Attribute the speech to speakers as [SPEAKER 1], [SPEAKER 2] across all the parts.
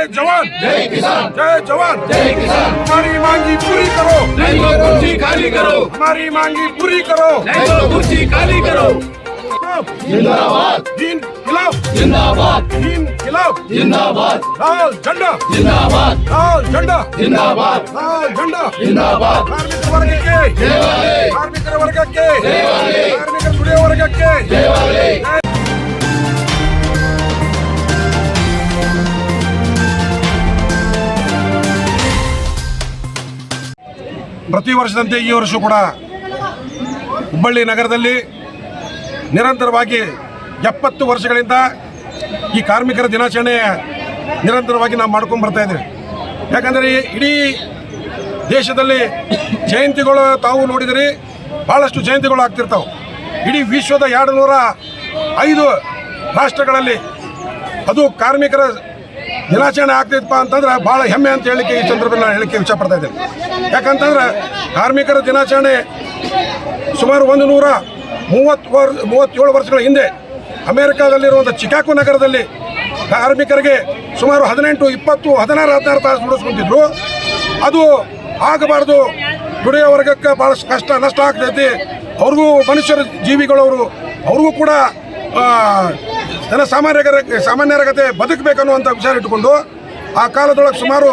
[SPEAKER 1] जवान।
[SPEAKER 2] जय किसान।
[SPEAKER 1] जय जवान।
[SPEAKER 2] जय किसान।
[SPEAKER 1] हमारी मांगी पूरी करो।
[SPEAKER 2] नहीं तो कुर्सी खाली करो।
[SPEAKER 1] हमारी मांगी पूरी करो।
[SPEAKER 2] नहीं तो कुर्सी खाली करो। जिंदाबाद।
[SPEAKER 1] दीन खिलाफ।
[SPEAKER 2] जिंदाबाद।
[SPEAKER 1] दीन खिलाफ।
[SPEAKER 2] जिंदाबाद।
[SPEAKER 1] लाल झंडा।
[SPEAKER 2] जिंदाबाद।
[SPEAKER 1] लाल झंडा।
[SPEAKER 2] जिंदाबाद।
[SPEAKER 1] लाल झंडा।
[SPEAKER 2] जिंदाबाद।
[SPEAKER 1] कार्मिक
[SPEAKER 2] वर्ग
[SPEAKER 1] के। कार्मिक
[SPEAKER 2] वर्ग
[SPEAKER 1] के। कार्मिक वर्ग
[SPEAKER 2] के।
[SPEAKER 1] ಪ್ರತಿ ವರ್ಷದಂತೆ ಈ ವರ್ಷ ಕೂಡ ಹುಬ್ಬಳ್ಳಿ ನಗರದಲ್ಲಿ ನಿರಂತರವಾಗಿ ಎಪ್ಪತ್ತು ವರ್ಷಗಳಿಂದ ಈ ಕಾರ್ಮಿಕರ ದಿನಾಚರಣೆ ನಿರಂತರವಾಗಿ ನಾವು ಮಾಡ್ಕೊಂಡು ಬರ್ತಾ ಇದ್ದೀವಿ. ಯಾಕಂದರೆ ಇಡೀ ದೇಶದಲ್ಲಿ ಜಯಂತಿಗಳು ತಾವು ನೋಡಿದಿರಿ ಭಾಳಷ್ಟು ಜಯಂತಿಗಳು ಆಗ್ತಿರ್ತಾವೆ. ಇಡೀ ವಿಶ್ವದ ಎರಡು ನೂರ ಐದು ರಾಷ್ಟ್ರಗಳಲ್ಲಿ ಅದು ಕಾರ್ಮಿಕರ ದಿನಾಚರಣೆ ಆಗ್ತಿತ್ತಪ್ಪ ಅಂತಂದ್ರೆ ಭಾಳ ಹೆಮ್ಮೆ ಅಂತ ಹೇಳಿಕೆ ಈ ಸಂದರ್ಭದಲ್ಲಿ ನಾನು ಹೇಳಿಕೆ ಇಷ್ಟಪಡ್ತಾ ಇದ್ದೇನೆ. ಯಾಕಂತಂದ್ರೆ ಕಾರ್ಮಿಕರ ದಿನಾಚರಣೆ ಸುಮಾರು ಒಂದು ನೂರ ಮೂವತ್ತು ವರ್, ಮೂವತ್ತೇಳು ವರ್ಷಗಳ ಹಿಂದೆ ಅಮೆರಿಕಾದಲ್ಲಿರುವಂಥ ಚಿಕಾಗೋ ನಗರದಲ್ಲಿ ಕಾರ್ಮಿಕರಿಗೆ ಸುಮಾರು ಹದಿನೆಂಟು, ಇಪ್ಪತ್ತು, ಹದಿನಾರು ಹದಿನಾರು ತಾಸು ದುಡಿಸ್ಕೊಂತಿದ್ರು. ಅದು ಆಗಬಾರ್ದು. ದುಡಿಯೋ ವರ್ಗಕ್ಕೆ ಭಾಳಷ್ಟು ಕಷ್ಟ, ನಷ್ಟ ಆಗ್ತೈತಿ. ಅವ್ರಿಗೂ ಮನುಷ್ಯರ ಜೀವಿಗಳವರು, ಅವ್ರಿಗೂ ಕೂಡ ಜನ ಸಾಮಾನ್ಯರ ಸಾಮಾನ್ಯರ ಗತೆ ಬದುಕಬೇಕನ್ನುವಂಥ ವಿಚಾರ ಇಟ್ಟುಕೊಂಡು ಆ ಕಾಲದೊಳಗೆ ಸುಮಾರು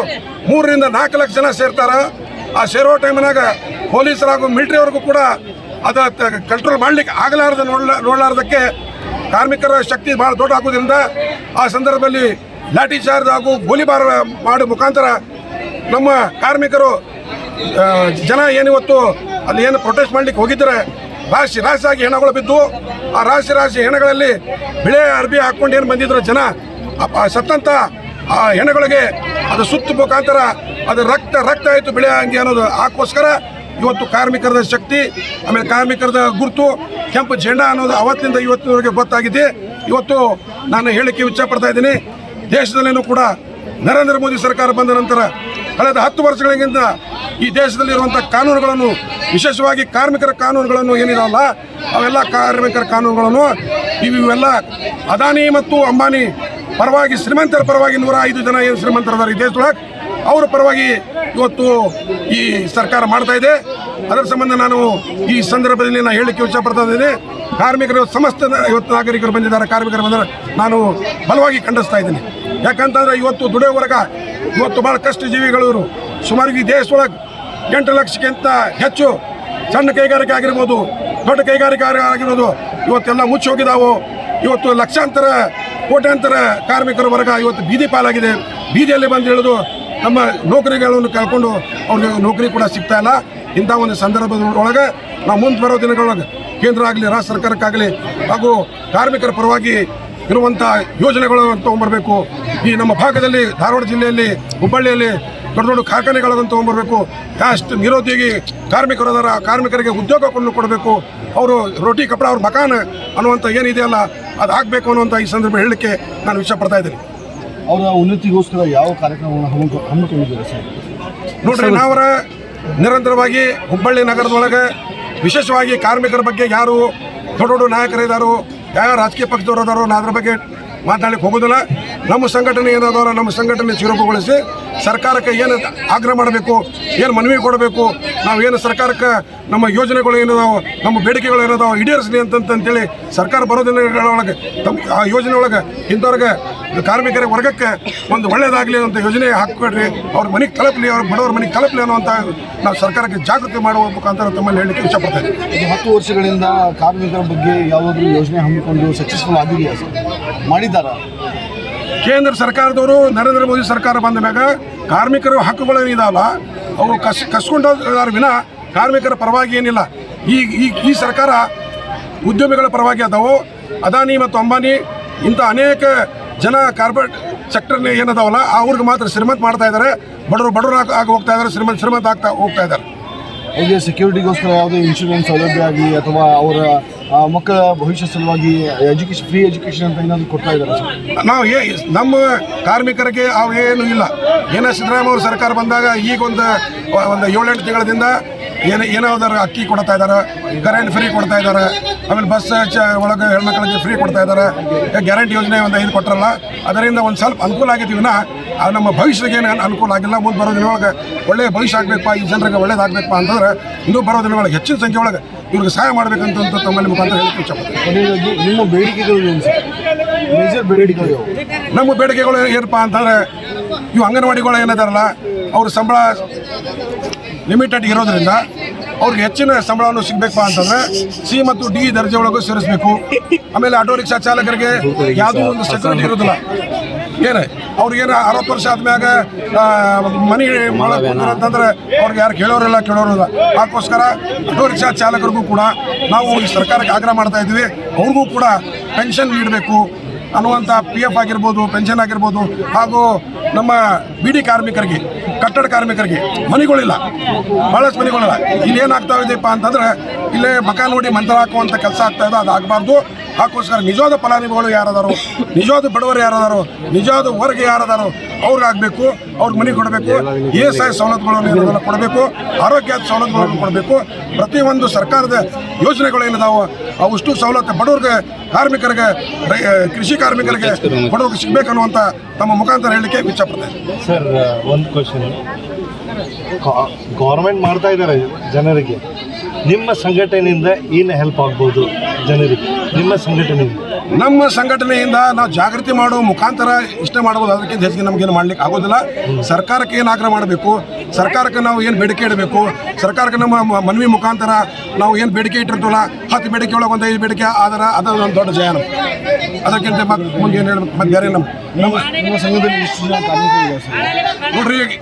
[SPEAKER 1] ಮೂರರಿಂದ ನಾಲ್ಕು ಲಕ್ಷ ಜನ ಸೇರ್ತಾರೆ. ಆ ಸೇರೋ ಟೈಮ್ನಾಗ ಪೊಲೀಸರು ಹಾಗೂ ಮಿಲಿಟರಿವರೆಗೂ ಕೂಡ ಅದ ಕಂಟ್ರೋಲ್ ಮಾಡ್ಲಿಕ್ಕೆ ಆಗಲಾರದ ನೋಡ್ಲ ನೋಡಲಾರ್ದಕ್ಕೆ ಕಾರ್ಮಿಕರ ಶಕ್ತಿ ಭಾಳ ದೊಡ್ಡ ಆಗೋದ್ರಿಂದ ಆ ಸಂದರ್ಭದಲ್ಲಿ ಲಾಠಿ ಚಾರ್ಜ್ ಹಾಗೂ ಗೋಲಿಬಾರ ಮಾಡೋ ಮುಖಾಂತರ ನಮ್ಮ ಕಾರ್ಮಿಕರು ಜನ ಏನಿವತ್ತು ಅಲ್ಲಿ ಏನು ಪ್ರೊಟೆಸ್ಟ್ ಮಾಡ್ಲಿಕ್ಕೆ ಹೋಗಿದ್ದರೆ ರಾಶಿ ರಾಶಿಯಾಗಿ ಹೆಣಗಳು ಬಿದ್ದು ಆ ರಾಶಿ ರಾಶಿ ಹೆಣಗಳಲ್ಲಿ ಬಿಳೆ ಅರ್ಬಿ ಹಾಕ್ಕೊಂಡು ಏನು ಬಂದಿದ್ರು ಜನ ಸತ್ತಂತ ಆ ಹೆಣಗಳಿಗೆ ಅದು ಸುತ್ತ ಮುಖಾಂತರ ಅದು ರಕ್ತ ರಕ್ತ ಆಯಿತು ಬಿಳೆ ಅಂಗಿ ಅನ್ನೋದು ಹಾಕೋಸ್ಕರ ಇವತ್ತು ಕಾರ್ಮಿಕರದ ಶಕ್ತಿ, ಆಮೇಲೆ ಕಾರ್ಮಿಕರದ ಗುರುತು, ಕೆಂಪು ಜೆಂಡಾ ಅನ್ನೋದು ಅವತ್ತಿನಿಂದ ಇವತ್ತಿನವರೆಗೆ ಗೊತ್ತಾಗಿದೆ. ಇವತ್ತು ನಾನು ಹೇಳಿಕೆ ಇಚ್ಛಪಡ್ತಾ ಇದ್ದೀನಿ, ದೇಶದಲ್ಲೇನೂ ಕೂಡ ನರೇಂದ್ರ ಮೋದಿ ಸರ್ಕಾರ ಬಂದ ನಂತರ ಕಳೆದ ಹತ್ತು ವರ್ಷಗಳಿಗಿಂತ ಈ ದೇಶದಲ್ಲಿರುವಂಥ ಕಾನೂನುಗಳನ್ನು, ವಿಶೇಷವಾಗಿ ಕಾರ್ಮಿಕರ ಕಾನೂನುಗಳನ್ನು ಏನಿದಾವಲ್ಲ ಅವೆಲ್ಲ ಕಾರ್ಮಿಕರ ಕಾನೂನುಗಳನ್ನು ಇವು ಇವೆಲ್ಲ ಅದಾನಿ ಮತ್ತು ಅಂಬಾನಿ ಪರವಾಗಿ, ಶ್ರೀಮಂತರ ಪರವಾಗಿ ನೂರ ಐದು ಜನ ಏನು ಶ್ರೀಮಂತರದಾರ ಈ ದೇಶದೊಳಗೆ, ಅವರ ಪರವಾಗಿ ಇವತ್ತು ಈ ಸರ್ಕಾರ ಮಾಡ್ತಾ ಇದೆ. ಅದರ ಸಂಬಂಧ ನಾನು ಈ ಸಂದರ್ಭದಲ್ಲಿ ನಾನು ಹೇಳಿಕೆ ಇಷ್ಟಪಡ್ತಾ ಇದ್ದೀನಿ, ಕಾರ್ಮಿಕರು ಸಮಸ್ತ ಇವತ್ತು ನಾಗರಿಕರು ಬಂದಿದ್ದಾರೆ, ಕಾರ್ಮಿಕರು ಬಂದರೆ ನಾನು ಬಲವಾಗಿ ಖಂಡಿಸ್ತಾ ಇದ್ದೀನಿ. ಯಾಕಂತಂದ್ರೆ ಇವತ್ತು ದುಡಿಯೋ ವರ್ಗ ಇವತ್ತು ಭಾಳ ಕಷ್ಟ ಜೀವಿಗಳು ಇವರು. ಸುಮಾರು ಈ ದೇಶದೊಳಗೆ ಎಂಟು ಲಕ್ಷಕ್ಕಿಂತ ಹೆಚ್ಚು ಸಣ್ಣ ಕೈಗಾರಿಕೆ ಆಗಿರ್ಬೋದು, ದೊಡ್ಡ ಕೈಗಾರಿಕೆ ಆಗಿರ್ಬೋದು. ಇವತ್ತೆಲ್ಲ ಮುಚ್ಚಿ ಹೋಗಿದಾವು. ಇವತ್ತು ಲಕ್ಷಾಂತರ, ಕೋಟ್ಯಾಂತರ ಕಾರ್ಮಿಕರ ವರ್ಗ ಇವತ್ತು ಬೀದಿ ಪಾಲಾಗಿದೆ. ಬೀದಿಯಲ್ಲಿ ಬಂದು ಹೇಳಿದು ನಮ್ಮ ನೌಕರಿಗಳನ್ನು ಕಳ್ಕೊಂಡು ಅವ್ರಿಗೆ ನೌಕರಿ ಕೂಡ ಸಿಗ್ತಾ ಇಲ್ಲ. ಇಂಥ ಒಂದು ಸಂದರ್ಭದೊಳಗೆ ನಾವು ಮುಂದೆ ಬರೋ ದಿನಗಳೊಳಗೆ ಕೇಂದ್ರ ಆಗಲಿ ರಾಜ್ಯ ಸರ್ಕಾರಕ್ಕಾಗಲಿ ಹಾಗೂ ಕಾರ್ಮಿಕರ ಪರವಾಗಿ ಇರುವಂಥ ಯೋಜನೆಗಳನ್ನು ತೊಗೊಂಬರ್ಬೇಕು ಈ ನಮ್ಮ ಭಾಗದಲ್ಲಿ ಧಾರವಾಡ ಜಿಲ್ಲೆಯಲ್ಲಿ ಹುಬ್ಬಳ್ಳಿಯಲ್ಲಿ ದೊಡ್ಡ ದೊಡ್ಡ ಕಾರ್ಖಾನೆಗಳನ್ನು ತೊಗೊಂಬರ್ಬೇಕು ನಿರೋದ್ಯೋಗಿ ಕಾರ್ಮಿಕರು ಅದಾರ ಆ ಕಾರ್ಮಿಕರಿಗೆ ಉದ್ಯೋಗವನ್ನು ಕೊಡಬೇಕು. ಅವರು ರೋಟಿ ಕಪಡ ಅವ್ರ ಮಕಾನ ಅನ್ನುವಂಥ ಏನಿದೆಯಲ್ಲ ಅದು ಆಗಬೇಕು ಅನ್ನುವಂಥ ಈ ಸಂದರ್ಭ ಹೇಳಲಿಕ್ಕೆ ನಾನು ಇಷ್ಟಪಡ್ತಾ ಇದ್ದೀನಿ.
[SPEAKER 3] ಅವರ ಉನ್ನತಿಗೋಸ್ಕರ ಯಾವ ಕಾರ್ಯಕ್ರಮವನ್ನು ಹಮ್ಮಿಕೊ- ಹಮ್ಮಿಕೊಂಡಿದ್ದಾರೆ ಸರ್?
[SPEAKER 1] ನೋಡ್ರಿ ನಾವರ ನಿರಂತರವಾಗಿ ಹುಬ್ಬಳ್ಳಿ ನಗರದೊಳಗೆ ವಿಶೇಷವಾಗಿ ಕಾರ್ಮಿಕರ ಬಗ್ಗೆ ಯಾರು ದೊಡ್ಡ ದೊಡ್ಡ ನಾಯಕರಿದ್ದಾರೋ ಯಾವ ರಾಜಕೀಯ ಪಕ್ಷದವರು ಅದಾರೋ ನಾ ಅದ್ರ ಬಗ್ಗೆ ಮಾತನಾಡಲಿಕ್ಕೆ ಹೋಗೋದಿಲ್ಲ. ನಮ್ಮ ಸಂಘಟನೆ ಏನಾದವರ ನಮ್ಮ ಸಂಘಟನೆ ಚುರುಕುಗೊಳಿಸಿ ಸರ್ಕಾರಕ್ಕೆ ಏನು ಆಗ್ರಹ ಮಾಡಬೇಕು, ಏನು ಮನವಿ ಕೊಡಬೇಕು, ನಾವು ಏನು ಸರ್ಕಾರಕ್ಕೆ ನಮ್ಮ ಯೋಜನೆಗಳು ಏನಿದಾವೆ, ನಮ್ಮ ಬೇಡಿಕೆಗಳು ಏನಿದಾವೆ ಈಡೇರಿಸಲಿ ಅಂತಂತೇಳಿ ಸರ್ಕಾರ ಬರೋ ದಿನಗಳೊಳಗೆ ತಮ್ಮ, ಆ ಯೋಜನೆ ಒಳಗೆ ಇಂಥವ್ರಿಗೆ ಕಾರ್ಮಿಕರ ವರ್ಗಕ್ಕೆ ಒಂದು ಒಳ್ಳೇದಾಗಲಿ ಅಂತ ಯೋಜನೆ ಹಾಕ್ಕೊಡ್ರಿ, ಅವ್ರ ಮನೆಗೆ ತಲುಪಲಿ, ಅವ್ರ ಬಡವ್ರ ಮನೆಗೆ ತಲುಪಲಿ ಅನ್ನುವಂಥ ನಾವು ಸರ್ಕಾರಕ್ಕೆ ಜಾಗೃತಿ ಮಾಡುವ ಮುಖಾಂತರ ತಮ್ಮಲ್ಲಿ ಹೇಳಲಿಕ್ಕೆ ಇಷ್ಟಪಡ್ತೇನೆ.
[SPEAKER 3] ಹತ್ತು ವರ್ಷಗಳಿಂದ ಕಾರ್ಮಿಕರ ಬಗ್ಗೆ ಯಾವುದಾದ್ರೂ ಯೋಜನೆ ಹಮ್ಮಿಕೊಂಡು ಸಕ್ಸಸ್ಫುಲ್ ಆಗಿದೆಯಾ ಸರ್? ಮಾಡಿದ್ದಾರಾ
[SPEAKER 1] ಕೇಂದ್ರ ಸರ್ಕಾರದವರು ನರೇಂದ್ರ ಮೋದಿ ಸರ್ಕಾರ ಬಂದ ಮ್ಯಾಗ ಕಾರ್ಮಿಕರ ಹಕ್ಕುಗಳು ಏನಿದಾವಲ್ಲ ಅವರು ಕಸ್ ಕಸ್ಕೊಂಡಾರ ವಿನ ಕಾರ್ಮಿಕರ ಪರವಾಗಿ ಏನಿಲ್ಲ. ಈ ಈ ಈ ಸರ್ಕಾರ ಉದ್ಯಮಿಗಳ ಪರವಾಗಿ ಅದಾವು, ಅದಾನಿ ಮತ್ತು ಅಂಬಾನಿ, ಇಂಥ ಅನೇಕ ಜನ ಕಾರ್ಪೊರೇಟ್ ಸೆಕ್ಟರ್ನ ಏನದಾವಲ್ಲ ಅವ್ರಿಗೆ ಮಾತ್ರ ಶ್ರೀಮಂತ ಮಾಡ್ತಾ ಇದ್ದಾರೆ. ಬಡವರು ಬಡವರು ಆಗಿ ಹೋಗ್ತಾ ಇದ್ದಾರೆ, ಶ್ರೀಮಂತ ಶ್ರೀಮಂತ ಆಗ್ತಾ ಹೋಗ್ತಾ ಇದ್ದಾರೆ.
[SPEAKER 3] ಅವ್ರಿಗೆ ಸೆಕ್ಯೂರಿಟಿಗೋಸ್ಕರ ಯಾವುದೇ ಇನ್ಶೂರೆನ್ಸ್ ಸೌಲಭ್ಯ ಆಗಲಿ ಅಥವಾ ಅವರ ಮಕ್ಕಳ ಭವಿಷ್ಯ ಸಲುವಾಗಿ ಎಜುಕೇಶನ್ ಫ್ರೀ ಎಜುಕೇಶನ್ ಅಂತ ಏನಾದರೂ ಕೊಡ್ತಾ ಇದ್ದಾರೆ ಸರ್?
[SPEAKER 1] ನಾವು ಏ, ನಮ್ಮ ಕಾರ್ಮಿಕರಿಗೆ ಅವೇನು ಏನು ಇಲ್ಲ. ಏನ ಸಿದ್ದರಾಮಯ್ಯ ಅವರು ಸರ್ಕಾರ ಬಂದಾಗ ಈಗ ಒಂದು ಒಂದು ಏಳೆಂಟು ತಿಂಗಳದಿಂದ ಏನು, ಏನಾದರೂ ಅಕ್ಕಿ ಕೊಡ್ತಾ ಇದ್ದಾರೆ ಕರೆಂಟ್ ಫ್ರೀ ಕೊಡ್ತಾ ಇದ್ದಾರೆ, ಆಮೇಲೆ ಬಸ್ ಚ, ಒಳಗೆ ಹೆಣ್ಮಕ್ಳಿಗೆ ಫ್ರೀ ಕೊಡ್ತಾ ಇದ್ದಾರೆ ಗ್ಯಾರಂಟಿ ಯೋಜನೆ ಒಂದು ಐದು ಕೊಟ್ಟರಲ್ಲ ಅದರಿಂದ ಒಂದು ಸ್ವಲ್ಪ ಅನುಕೂಲ ಆಗಿದ್ದೀವಿ ನಮ್ಮ ಭವಿಷ್ಯಕ್ಕೆ ಏನು ಅನುಕೂಲ ಆಗಿಲ್ಲ ಮುಂದೆ ಬರೋ ದಿನೊಳಗೆ ಒಳ್ಳೆಯ ಭವಿಷ್ಯ ಆಗಬೇಕಪ್ಪ ಈ ಜನರಿಗೆ ಒಳ್ಳೇದಾಗಬೇಕಪ್ಪ ಅಂತಂದ್ರೆ ಇನ್ನೂ ಬರೋ ದಿನೊಳಗೆ ಹೆಚ್ಚಿನ ಸಂಖ್ಯೆ ಒಳಗೆ ಇವ್ರಿಗೆ ಸಹಾಯ ಮಾಡಬೇಕಂತ ತಮ್ಮಲ್ಲಿ ಮುಖಾಂತರ ಹೇಳಕ್ಕೆ ಇಷ್ಟಪಡ್ತೀನಿ
[SPEAKER 3] ನಿಮ್ಮ ಬೇಡಿಕೆಗಳು ಮೇಜರ್?
[SPEAKER 1] ನಮ್ಮ ಬೇಡಿಕೆಗಳು ಏನಪ್ಪ ಅಂತಂದ್ರೆ ಇವು ಅಂಗನವಾಡಿಗಳು ಏನಿದಾರಲ್ಲ ಅವ್ರ ಸಂಬಳ ಲಿಮಿಟೆಡ್ ಇರೋದ್ರಿಂದ ಅವ್ರಿಗೆ ಹೆಚ್ಚಿನ ಸಂಬಳವನ್ನು ಸಿಗಬೇಕು ಅಂತಂದ್ರೆ ಸಿ ಮತ್ತು ಡಿ ದರ್ಜೆ ಒಳಗೂ ಸೇರಿಸಬೇಕು. ಆಮೇಲೆ ಆಟೋ ರಿಕ್ಷಾ ಚಾಲಕರಿಗೆ ಯಾವುದೂ ಒಂದು ಸೆಕ್ಯೂರಿಟಿ ಇರೋದಿಲ್ಲ. ಏನು ಅವ್ರಿಗೇನು ಅರವತ್ತು ವರ್ಷ ಆದ್ಮ್ಯಾಗ ಮನಿ ಅಂತಂದ್ರೆ ಅವ್ರಿಗೆ ಯಾರು ಕೇಳೋರಿಲ್ಲ ಕೇಳೋರಿಲ್ಲ. ಅದಕ್ಕೋಸ್ಕರ ಆಟೋ ರಿಕ್ಷಾ ಚಾಲಕರಿಗೂ ಕೂಡ ನಾವು ಈ ಸರ್ಕಾರಕ್ಕೆ ಆಗ್ರಹ ಮಾಡ್ತಾ ಇದ್ವಿ. ಅವ್ರಿಗೂ ಕೂಡ ಪೆನ್ಷನ್ ನೀಡಬೇಕು ಅನ್ನುವಂಥ ಪಿ ಎಫ್ ಆಗಿರ್ಬೋದು, ಪೆನ್ಷನ್ ಆಗಿರ್ಬೋದು, ಹಾಗೂ ನಮ್ಮ ಬಿಡಿ ಕಾರ್ಮಿಕರಿಗೆ, ಕಟ್ಟಡ ಕಾರ್ಮಿಕರಿಗೆ ಮನೆಗಳಿಲ್ಲ. ಭಾಳಷ್ಟು ಮನೆಗಳಿಲ್ಲ. ಇಲ್ಲಿ ಏನಾಗ್ತಾ ಇದೆಯಪ್ಪ ಅಂತಂದ್ರೆ ಇಲ್ಲೇ ಮಕ ನೋಡಿ ಮಂತ್ರ ಹಾಕುವಂಥ ಕೆಲಸ ಆಗ್ತಾ ಇದೆ, ಅದು ಆಗಬಾರ್ದು. ಅದಕ್ಕೋಸ್ಕರ ನಿಜವಾದ ಫಲಾನುಭವಿಗಳು ಯಾರಾದರು, ನಿಜವಾದ ಬಡವರು ಯಾರದಾರು, ನಿಜವಾದ ವರ್ಗ ಯಾರದಾರು, ಅವ್ರಿಗೆ ಆಗಬೇಕು, ಅವ್ರಿಗೆ ಮನೆ ಕೊಡಬೇಕು, ಇ ಎಸ್ ಐ ಸವಲತ್ತುಗಳನ್ನು ಕೊಡಬೇಕು ಆರೋಗ್ಯ ಸವಲತ್ತುಗಳನ್ನು ಕೊಡಬೇಕು. ಪ್ರತಿಯೊಂದು ಸರ್ಕಾರದ ಯೋಜನೆಗಳು ಏನಿದಾವೆ, ಅವಷ್ಟು ಸವಲತ್ತು ಬಡವ್ರಿಗೆ, ಕಾರ್ಮಿಕರಿಗೆ ಕೃಷಿ ಕಾರ್ಮಿಕರಿಗೆ ಬಡವ್ರಿಗೆ ಸಿಗಬೇಕನ್ನುವಂಥ ತಮ್ಮ ಮುಖಾಂತರ ಹೇಳಲಿಕ್ಕೆ ಇಚ್ಛಪಡ್ತೇನೆ.
[SPEAKER 4] ಸರ್ ಒಂದು ಕ್ವಶನ್ ಗೌರ್ಮೆಂಟ್ ಮಾಡ್ತಾ ಇದ್ದಾರೆ ಜನರಿಗೆ. ನಿಮ್ಮ ಸಂಘಟನೆಯಿಂದ ಏನು ಹೆಲ್ಪ್ ಆಗ್ಬೋದು ಜನರಿಗೆ? ನಿಮ್ಮ ಸಂಘಟನೆಯಿಂದ
[SPEAKER 1] ನಮ್ಮ ಸಂಘಟನೆಯಿಂದ ನಾವು ಜಾಗೃತಿ ಮಾಡುವ ಮುಖಾಂತರ ಇಷ್ಟ ಮಾಡ್ಬೋದು. ಅದಕ್ಕಿಂತ ಹೆಚ್ಚಿಗೆ ನಮಗೇನು ಮಾಡ್ಲಿಕ್ಕೆ ಆಗೋದಿಲ್ಲ. ಸರ್ಕಾರಕ್ಕೆ ಏನು ಆಗ್ರಹ ಮಾಡಬೇಕು? ಸರ್ಕಾರಕ್ಕೆ ನಾವು ಏನು ಬೇಡಿಕೆ ಇಡಬೇಕು? ಸರ್ಕಾರಕ್ಕೆ ನಮ್ಮ ಮ- ಮನವಿ ಮುಖಾಂತರ ನಾವು ಏನು ಬೇಡಿಕೆ ಇಟ್ಟಿರ್ತೀವಲ್ಲ? ಹತ್ತು ಬೇಡಿಕೆ ಒಳಗೆ ಒಂದು ಐದು ಬೇಡಿಕೆ ಆದ್ರೆ ಅದು ಒಂದು ದೊಡ್ಡ ಜಯ ನಮ್ಗೆ. ಅದಕ್ಕಿಂತ ಮತ್ತೆ ಮುಂದೆ ಏನು ಹೇಳ್ಬೇಕು? ಮತ್ತೆ ಬೇರೆ ನಮ್ಮ ನಮ್ಮ
[SPEAKER 3] ನಿಮ್ಮ ಸಂಘದಲ್ಲಿ
[SPEAKER 1] ನೋಡ್ರಿ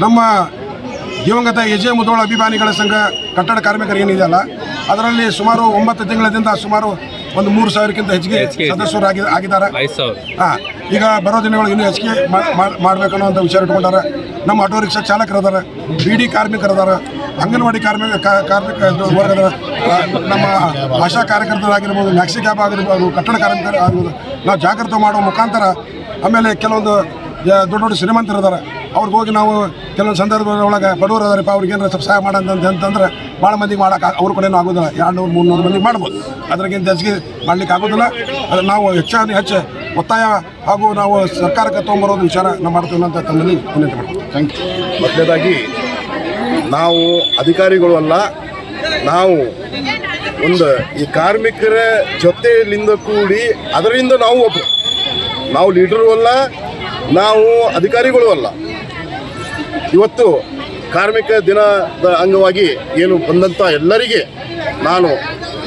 [SPEAKER 1] ನಮ್ಮ ದಿವಂಗತ ಎಜೆ ಮುದೋಳ ಅಭಿಮಾನಿಗಳ ಸಂಘ ಕಟ್ಟಡ ಕಾರ್ಮಿಕರು ಏನಿದೆಯಲ್ಲ ಅದರಲ್ಲಿ ಸುಮಾರು ಒಂಬತ್ತು ತಿಂಗಳಿಂದ ಸುಮಾರು ಒಂದು ಮೂರು ಸಾವಿರಕ್ಕಿಂತ ಹೆಚ್ಚಿಗೆ ಸದಸ್ಯರು ಆಗಿ ಆಗಿದ್ದಾರೆ. ಹಾ ಈಗ ಬರೋ ದಿನಗಳು ಇನ್ನೂ ಹೆಚ್ಚಿಗೆ ಮಾಡಬೇಕನ್ನೋ ಅಂತ ವಿಚಾರ ಇಟ್ಕೊಂಡಾರ. ನಮ್ಮ ಆಟೋ ರಿಕ್ಷಾ ಚಾಲಕರದಾರ ಬಿಡಿ ಕಾರ್ಮಿಕರದಾರ ಅಂಗನವಾಡಿ ಕಾರ್ಮಿಕ ಕಾರ್ಮಿಕ ವರ್ಗದ ನಮ್ಮ ಆಶಾ ಕಾರ್ಯಕರ್ತರಾಗಿರ್ಬೋದು ಮ್ಯಾಕ್ಸಿ ಕ್ಯಾಬ್ ಆಗಿರ್ಬೋದು ಕಟ್ಟಡ ಕಾರ್ಮಿಕರು ಆಗಿರ್ಬೋದು ನಾವು ಜಾಗೃತ ಮಾಡೋ ಮುಖಾಂತರ ಆಮೇಲೆ ಕೆಲವೊಂದು ಜ- ದೊಡ್ಡ ಶ್ರೀಮಂತರು ಇದಾರೆ ಅವ್ರಿಗೆ ಹೋಗಿ ನಾವು ಕೆಲವೊಂದು ಸಂದರ್ಭದೊಳಗೆ ಬಡವರು ಅದಾರಪ್ಪ ಅವ್ರಿಗೆ ಏನಾರ ಸ್ವಲ್ಪ ಸಹಾಯ ಅಂತಂದ್ರೆ ಭಾಳ ಮಂದಿಗೆ ಮಾಡೋಕೆ ಅವ್ರ ಕಡೆಯೂ ಆಗೋದಿಲ್ಲ. ಎರಡು ನೂರು ಮೂರ್ನೂರು ಮಂದಿಗೆ ಮಾಡ್ಬೋದು. ಅದ್ರಾಗಿಂತ ಹೆಚ್ಚಿಗೆ ಮಾಡ್ಲಿಕ್ಕೆ ಆಗೋದಿಲ್ಲ. ಅದು ನಾವು ಹೆಚ್ಚಾಗಿ ಹೆಚ್ಚು ಒತ್ತಾಯ ಹಾಗೂ ನಾವು ಸರ್ಕಾರಕ್ಕೆ ತೊಗೊಂಬರೋದು ವಿಚಾರ ನಾವು ಮಾಡ್ತೀವಿ ಅಂತ ತಮ್ಮಲ್ಲಿ
[SPEAKER 3] ಥ್ಯಾಂಕ್ ಯು
[SPEAKER 5] ಮೊದಲನೇದಾಗಿ ನಾವು ಅಧಿಕಾರಿಗಳು ಅಲ್ಲ. ನಾವು ಒಂದು ಈ ಕಾರ್ಮಿಕರ ಜೊತೆಯಲ್ಲಿಂದ ಕೂಡಿ ಅದರಿಂದ ನಾವು ಒಬ್ಬರು ನಾವು ಲೀಡರು ಅಲ್ಲ ನಾವು ಅಧಿಕಾರಿಗಳು ಅಲ್ಲ. ಇವತ್ತು ಕಾರ್ಮಿಕ ದಿನದ ಅಂಗವಾಗಿ ಏನು ಬಂದಂಥ ಎಲ್ಲರಿಗೆ ನಾನು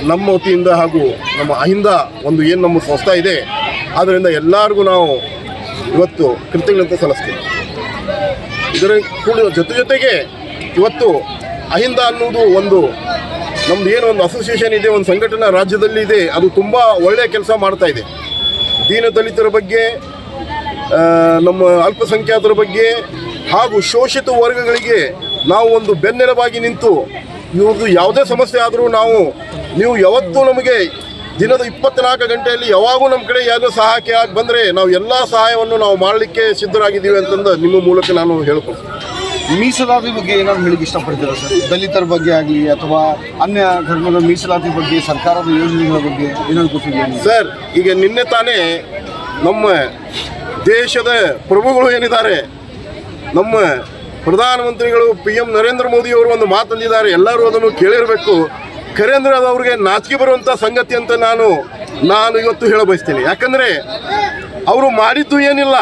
[SPEAKER 5] ನಮ್ಮ ವತಿಯಿಂದ ಹಾಗೂ ನಮ್ಮ ಅಹಿಂದ ಒಂದು ಏನು ನಮ್ಮ ಸಂಸ್ಥೆ ಇದೆ ಆದ್ದರಿಂದ ಎಲ್ಲರಿಗೂ ನಾವು ಇವತ್ತು ಕೃತಜ್ಞತೆ ಸಲ್ಲಿಸ್ತೀವಿ. ಇದರ ಕೂಡ ಜೊತೆ ಜೊತೆಗೆ ಇವತ್ತು ಅಹಿಂದ ಅನ್ನೋದು ಒಂದು ನಮ್ದು ಏನು ಒಂದು ಅಸೋಸಿಯೇಷನ್ ಇದೆ, ಒಂದು ಸಂಘಟನೆ ರಾಜ್ಯದಲ್ಲಿ ಇದೆ, ಅದು ತುಂಬ ಒಳ್ಳೆಯ ಕೆಲಸ ಮಾಡ್ತಾ ಇದೆ. ದೀನ ದಲಿತರ ಬಗ್ಗೆ ನಮ್ಮ ಅಲ್ಪಸಂಖ್ಯಾತರ ಬಗ್ಗೆ ಹಾಗೂ ಶೋಷಿತ ವರ್ಗಗಳಿಗೆ ನಾವು ಒಂದು ಬೆನ್ನೆಲುಬಾಗಿ ನಿಂತು ಇವ್ರದ್ದು ಯಾವುದೇ ಸಮಸ್ಯೆ ಆದರೂ ನಾವು ನೀವು ಯಾವತ್ತೂ ನಮಗೆ ದಿನದ ಇಪ್ಪತ್ನಾಲ್ಕು ಗಂಟೆಯಲ್ಲಿ ಯಾವಾಗೂ ನಮ್ಮ ಕಡೆ ಯಾವುದೋ ಸಹಾಯಕ್ಕೆ ಆಗಿ ಬಂದರೆ ನಾವು ಎಲ್ಲ ಸಹಾಯವನ್ನು ನಾವು ಮಾಡಲಿಕ್ಕೆ ಸಿದ್ಧರಾಗಿದ್ದೀವಿ ಅಂತಂದು ನಿಮ್ಮ ಮೂಲಕ ನಾನು ಹೇಳ್ಕೊಡ್ತೀನಿ
[SPEAKER 3] ಮೀಸಲಾತಿ ಬಗ್ಗೆ ಏನಾದ್ರು ಹೇಳಿಕ್ಕೆ ಇಷ್ಟಪಡ್ತೀರಾ ಸರ್? ದಲಿತರ ಬಗ್ಗೆ ಆಗಲಿ ಅಥವಾ ಅನ್ಯ ಧರ್ಮದ ಮೀಸಲಾತಿ ಬಗ್ಗೆ ಸರ್ಕಾರದ ಯೋಜನೆಗಳ ಬಗ್ಗೆ ಏನಾದ್ರು ಗೊತ್ತಿದೆ
[SPEAKER 5] ಸರ್ ಈಗ ನಿನ್ನೆ ತಾನೇ ನಮ್ಮ ದೇಶದ ಪ್ರಭುಗಳು ಏನಿದ್ದಾರೆ? ನಮ್ಮ ಪ್ರಧಾನಮಂತ್ರಿಗಳು ಪಿ ಎಂ ನರೇಂದ್ರ ಮೋದಿ ಅವರು ಒಂದು ಮಾತಂದಿದ್ದಾರೆ ಎಲ್ಲರೂ ಅದನ್ನು ಕೇಳಿರಬೇಕು. ಖರೇಂದ್ರ ಅದು ಅವ್ರಿಗೆ ನಾಚಿಕೆ ಬರುವಂಥ ಸಂಗತಿ ಅಂತ ನಾನು ನಾನು ಇವತ್ತು ಹೇಳ ಬಯಸ್ತೀನಿ. ಯಾಕಂದರೆ ಅವರು ಮಾಡಿದ್ದು ಏನಿಲ್ಲ.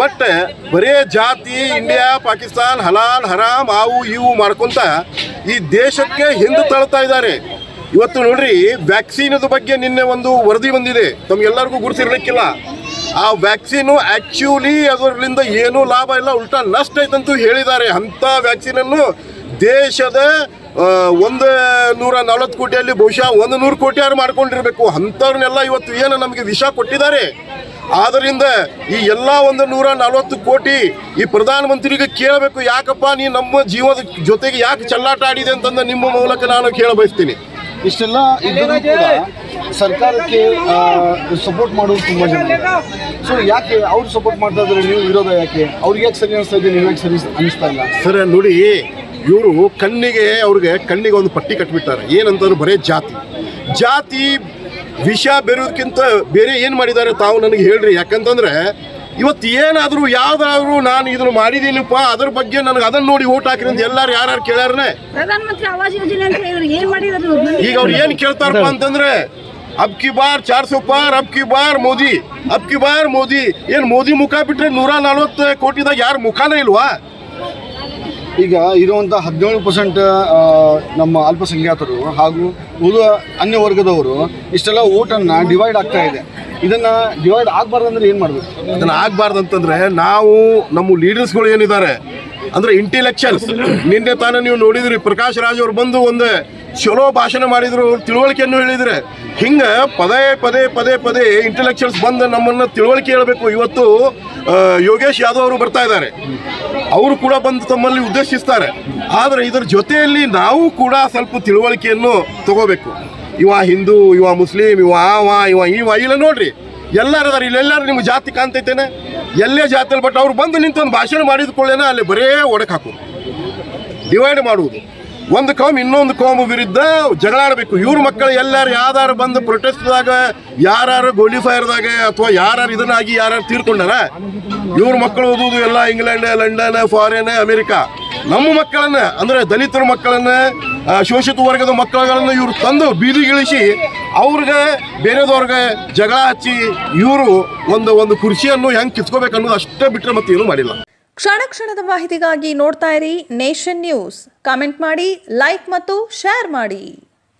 [SPEAKER 5] ಬಟ್ ಬರೇ ಜಾತಿ ಇಂಡಿಯಾ ಪಾಕಿಸ್ತಾನ್, ಹಲಾಲ್, ಹರಾಮ್ ಆವು ಇವು ಮಾಡ್ಕೊಂತ ಈ ದೇಶಕ್ಕೆ ಹಿಂದೆ ತಳ್ತಾ ಇದ್ದಾರೆ. ಇವತ್ತು ನೋಡ್ರಿ ವ್ಯಾಕ್ಸಿನದ ಬಗ್ಗೆ ನಿನ್ನೆ ಒಂದು ವರದಿ ಬಂದಿದೆ. ತಮ್ಗೆಲ್ಲರಿಗೂ ಗುರುತಿರ್ಲಿಕ್ಕಿಲ್ಲ. ಆ ವ್ಯಾಕ್ಸಿನು ಆ್ಯಕ್ಚುಲಿ ಅದರಿಂದ ಏನೂ ಲಾಭ ಇಲ್ಲ, ಉಲ್ಟಾ ನಷ್ಟ ಐತಂತೂ ಹೇಳಿದ್ದಾರೆ. ಅಂಥ ವ್ಯಾಕ್ಸಿನನ್ನು ದೇಶದ ಒಂದು ನೂರ ನಲವತ್ತು ಕೋಟಿಯಲ್ಲಿ ಬಹುಶಃ ಒಂದು ನೂರು ಕೋಟಿಯಾರು ಮಾಡ್ಕೊಂಡಿರ್ಬೇಕು. ಅಂಥವ್ರನ್ನೆಲ್ಲ ಇವತ್ತು ಏನು ನಮಗೆ ವಿಷ ಕೊಟ್ಟಿದ್ದಾರೆ? ಆದ್ದರಿಂದ ಈ ಎಲ್ಲ ಒಂದು ನೂರ ನಲವತ್ತು ಕೋಟಿ ಈ ಪ್ರಧಾನಮಂತ್ರಿಗೆ ಕೇಳಬೇಕು. ಯಾಕಪ್ಪ, ನೀ ನಮ್ಮ ಜೀವದ ಜೊತೆಗೆ ಯಾಕೆ ಚಲ್ಲಾಟ ಆಡಿದೆ ಅಂತಂದು ನಿಮ್ಮ ಮೂಲಕ ನಾನು ಕೇಳ ಬಯಸ್ತೀನಿ
[SPEAKER 3] ಇಷ್ಟೆಲ್ಲ ಇದ್ದರೂ ಕೂಡ ಸರ್ಕಾರಕ್ಕೆ ಸಪೋರ್ಟ್ ಮಾಡೋದು ತುಂಬ ಜನ ಸೊ ಯಾಕೆ ಅವ್ರು ಸಪೋರ್ಟ್ ಮಾಡ್ತಾ ಇದ್ದಾರೆ, ನೀವು ವಿರೋಧ ಯಾಕೆ? ಅವ್ರಿಗೆ ಯಾಕೆ ಸರಿ ಅನಿಸ್ತಾ ಇದೆ, ನೀವು ಯಾಕೆ ಸರಿ ಅನಿಸ್ತಾ ಇಲ್ಲ?
[SPEAKER 5] ಸರ್, ನೋಡಿ, ಇವರು ಕಣ್ಣಿಗೆ, ಅವ್ರಿಗೆ ಕಣ್ಣಿಗೆ ಒಂದು ಪಟ್ಟಿ ಕಟ್ಬಿಟ್ಟಾರೆ. ಏನಂತಂದ್ರೆ ಬರೇ ಜಾತಿ. ಜಾತಿ ವಿಷ ಬೆರೋದಕ್ಕಿಂತ ಬೇರೆ ಏನು ಮಾಡಿದ್ದಾರೆ ತಾವು ನನಗೆ ಹೇಳ್ರಿ. ಯಾಕಂತಂದ್ರೆ ಇವತ್ತು ಏನಾದರೂ ಯಾವ್ದಾದ್ರು ನಾನು ಇದನ್ನು ಮಾಡಿದ್ದೀನಪ್ಪ ಅದ್ರ ಬಗ್ಗೆ ನನಗೆ ಅದನ್ನ ನೋಡಿ ಓಟ್ ಹಾಕಿರಿ ಅಂತ ಎಲ್ಲಾರು ಯಾರು ಕೇಳ್ಯಾರನೆ? ಈಗ ಅವ್ರು ಏನು ಕೇಳ್ತಾರಪ್ಪ ಅಂತಂದ್ರೆ ಅಬ್ಕಿ ಬಾರ್ ಚಾರ್ ಸौ ಪಾರ್ ಅಬ್ಕಿ ಬಾರ್ ಮೋದಿ ಅಬ್ಕಿ ಬಾರ್ ಮೋದಿ. ಏನು ಮೋದಿ ಮುಖ ಬಿಟ್ರೆ ನೂರ ನಲ್ವತ್ತು ಕೋಟಿದಾಗ ಯಾರು ಮುಖಾನೇ ಇಲ್ವಾ?
[SPEAKER 3] ಈಗ ಇರುವಂಥ ಹದಿನೇಳು ಪರ್ಸೆಂಟ್ ನಮ್ಮ ಅಲ್ಪಸಂಖ್ಯಾತರು ಹಾಗೂ ಉಳಿದ ಅನ್ಯ ವರ್ಗದವರು ಇಷ್ಟೆಲ್ಲ ಓಟನ್ನು ಡಿವೈಡ್ ಆಗ್ತಾ ಇದೆ. ಇದನ್ನ ಡಿವೈಡ್ ಆಗಬಾರ್ದಂದ್ರೆ ಏನು ಮಾಡಬೇಕು?
[SPEAKER 5] ಇದನ್ನು ಆಗ್ಬಾರ್ದು ಅಂತಂದ್ರೆ ನಾವು ನಮ್ಮ ಲೀಡರ್ಸ್ಗಳು ಏನಿದ್ದಾರೆ? ಅಂದ್ರೆ ಇಂಟೆಲೆಕ್ಚುಯಲ್ಸ್ ನಿನ್ನೆ ತಾನೇ ನೀವು ನೋಡಿದ್ರಿ, ಪ್ರಕಾಶ್ ರಾಜ್ ಅವರು ಬಂದು ಒಂದು ಚಲೋ ಭಾಷಣ ಮಾಡಿದ್ರು ತಿಳುವಳಿಕೆಯನ್ನು ಹೇಳಿದ್ರೆ. ಹಿಂಗೆ ಪದೇ ಪದೇ ಪದೇ ಪದೇ ಇಂಟೆಲೆಕ್ಚುಯಲ್ಸ್ ಬಂದು ನಮ್ಮನ್ನು ತಿಳುವಳಿಕೆ ಹೇಳಬೇಕು. ಇವತ್ತು ಯೋಗೇಶ್ ಯಾದವ್ ಅವರು ಬರ್ತಾ ಇದ್ದಾರೆ. ಅವರು ಕೂಡ ಬಂದು ತಮ್ಮಲ್ಲಿ ಉದ್ದೇಶಿಸ್ತಾರೆ. ಆದರೆ ಇದರ ಜೊತೆಯಲ್ಲಿ ನಾವು ಕೂಡ ಸ್ವಲ್ಪ ತಿಳುವಳಿಕೆಯನ್ನು ತಗೋಬೇಕು. ಇವ ಹಿಂದೂ ಇವ ಮುಸ್ಲಿಂ ಇವ ಆವ ಇವ ಇವ ಇಲ್ಲ ನೋಡ್ರಿ. ಎಲ್ಲರೂ ಅದಾರ ಇಲ್ಲೆಲ್ಲಾರು ನಿಮ್ಗೆ ಜಾತಿ ಕಾಣ್ತೈತೇನೆ ಎಲ್ಲೇ ಜಾತಿಯಲ್ಲಿ ಬಟ್ ಅವ್ರು ಬಂದು ನಿಂತು ಒಂದು ಭಾಷಣ ಮಾಡಿದ ಕೂಡಲೇ ಅಲ್ಲಿ ಬರೇ ಒಡಕ್ ಹಾಕೋದು ಡಿವೈಡ್ ಮಾಡುವುದು. ಒಂದು ಕೌಮ್, ಇನ್ನೊಂದು ಕೌಮ್ ವಿರುದ್ಧ ಜಗಳ ಆಡಬೇಕು ಇವ್ರ ಮಕ್ಕಳು ಎಲ್ಲಾರು ಯಾರು ಬಂದು ಪ್ರೊಟೆಸ್ಟ್ದಾಗ ಯಾರು ಗೋಲಿ ಫೈರ್ದಾಗ ಅಥವಾ ಯಾರು ಇದನ್ನಾಗಿ ಯಾರು ತೀರ್ಕೊಂಡಾರ, ಇವ್ರ ಮಕ್ಕಳು ಓದುವುದು ಎಲ್ಲ ಇಂಗ್ಲೆಂಡ್, ಲಂಡನ್ ಫಾರಿನ್ ಅಮೆರಿಕ. ನಮ್ಮ ಮಕ್ಕಳನ್ನ, ಅಂದ್ರೆ ದಲಿತರ ಮಕ್ಕಳನ್ನ ಶೋಷಿತ ವರ್ಗದ ಮಕ್ಕಳುಗಳನ್ನು ಇವರು ತಂದು ಬೀದಿಗಿಳಿಸಿ ಅವ್ರಿಗೆ ಬೇರೆದವ್ರಿಗೆ ಜಗಳ ಹಚ್ಚಿ ಇವರು ಒಂದು ಒಂದು ಕುರ್ಚಿಯನ್ನು ಹೆಂಗೆ ಕಿತ್ಕೋಬೇಕು ಅನ್ನೋದು ಅಷ್ಟೇ ಬಿಟ್ಟರೆ ಮತ್ತೆ ಏನು ಮಾಡಿಲ್ಲ.
[SPEAKER 6] ಕ್ಷಣ ಕ್ಷಣದ ಮಾಹಿತಿಗಾಗಿ ನೋಡ್ತಾ ಇರಿ ನೇಷನ್ ನ್ಯೂಸ್. ಕಾಮೆಂಟ್ ಮಾಡಿ, ಲೈಕ್ ಮತ್ತು ಶೇರ್ ಮಾಡಿ.